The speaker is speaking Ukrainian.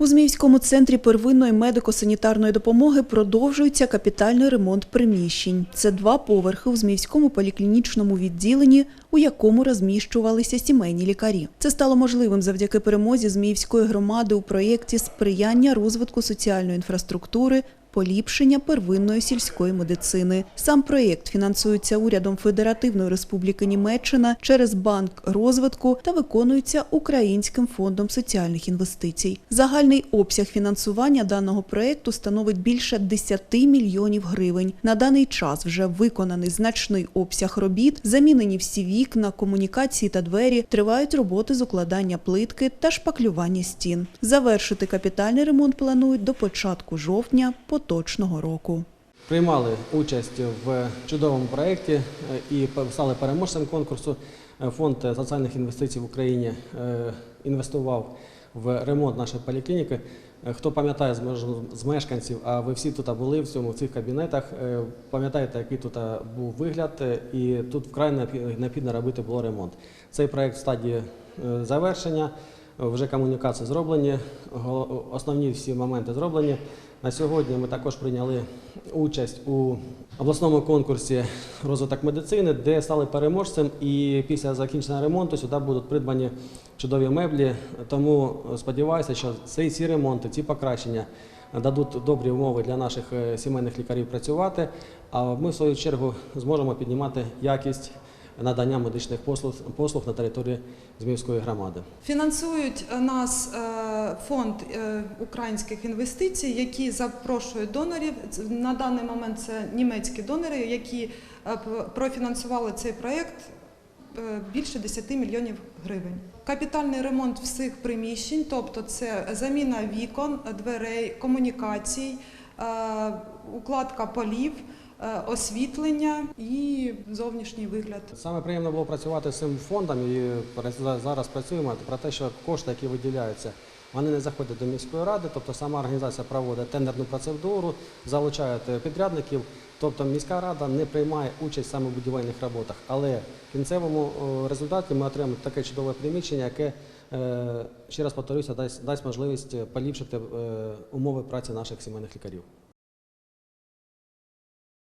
У Зміївському центрі первинної медико-санітарної допомоги продовжується капітальний ремонт приміщень. Це два поверхи у Зміївському поліклінічному відділенні, у якому розміщувалися сімейні лікарі. Це стало можливим завдяки перемозі Зміївської громади у проєкті сприяння розвитку соціальної інфраструктури. Поліпшення первинної сільської медицини. Сам проєкт фінансується урядом Федеративної Республіки Німеччина через банк розвитку та виконується Українським фондом соціальних інвестицій. Загальний обсяг фінансування даного проєкту становить більше 10 мільйонів гривень. На даний час вже виконаний значний обсяг робіт, замінені всі вікна, комунікації та двері. Тривають роботи з укладання плитки та шпаклювання стін. Завершити капітальний ремонт планують до початку жовтня поточного року. Приймали участь в чудовому проєкті е, і стали переможцем конкурсу. Е, Фонд соціальних інвестицій в Україні е, інвестував в ремонт нашої поліклініки. Хто пам'ятає з мешканців, а ви всі тут були в цьому в цих кабінетах, пам'ятаєте, який тут був вигляд, і тут вкрай необхід- необхідно робити було ремонт. Цей проєкт в стадії завершення. Вже комунікації зроблені, основні всі моменти зроблені. На сьогодні ми також прийняли участь у обласному конкурсі розвиток медицини, де стали переможцем. І після закінчення ремонту сюди будуть придбані чудові меблі. Тому сподіваюся, що ці, ці ремонти, ці покращення дадуть добрі умови для наших е, сімейних лікарів працювати. А ми в свою чергу зможемо піднімати якість надання медичних послуг, послуг на території Зміївської громади. Фінансують нас е, фонд е, українських інвестицій, які запрошують донорів. На даний момент це німецькі донори, які е, профінансували цей проєкт більше 10 мільйонів гривень. Капітальний ремонт всіх приміщень, тобто це заміна вікон, дверей, комунікацій, укладка полів, освітлення і зовнішній вигляд. Саме приємно було працювати з цим фондом і зараз працюємо про те, що кошти, які виділяються, вони не заходять до міської ради, тобто сама організація проводить тендерну процедуру, залучає е, підрядників. Тобто міська рада не приймає участь саме в будівельних роботах, але в кінцевому е, результаті ми отримаємо таке чудове приміщення, яке е, ще раз повторюся, дасть, дасть можливість поліпшити е, умови праці наших сімейних лікарів.